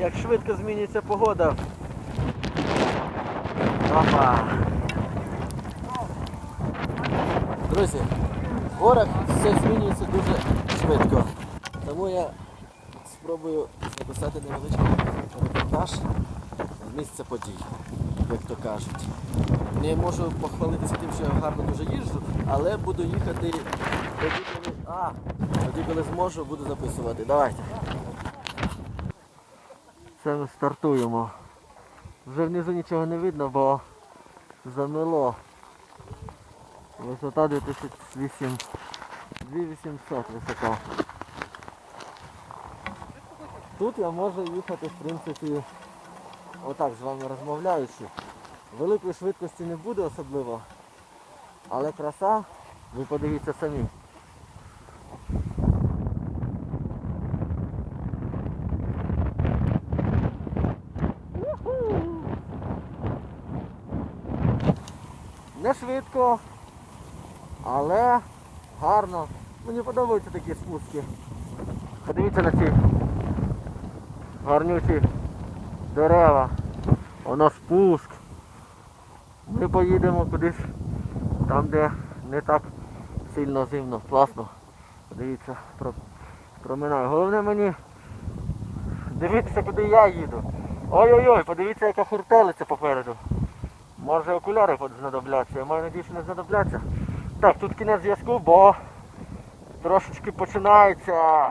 Як швидко змінюється погода. Опа. Друзі, в горах все змінюється дуже швидко. Тому я спробую записати невеличкий репортаж з місця подій, як то кажуть. Не можу похвалитися тим, що я гарно дуже їжджу, але буду їхати а, тоді, коли зможу, буду записувати. Давайте. Це ми стартуємо. Вже внизу нічого не видно, бо замело. Висота 2008 2800 висота. Тут я можу їхати, в принципі, отак з вами розмовляючи. Великої швидкості не буде особливо, але краса, ви подивіться самі. Не швидко, але гарно. Мені подобаються такі спуски. Подивіться на ці гарнючі дерева. Воно спуск. Ми поїдемо кудись там, де не так сильно зимно. Класно. Подивіться, про, проминаю. Головне мені дивитися, куди я їду. Ой-ой-ой, подивіться, яка хуртелиця попереду. Може окуляри знадобляться, маю надію, що не знадобляться. Так, тут кінець зв'язку, бо трошечки починається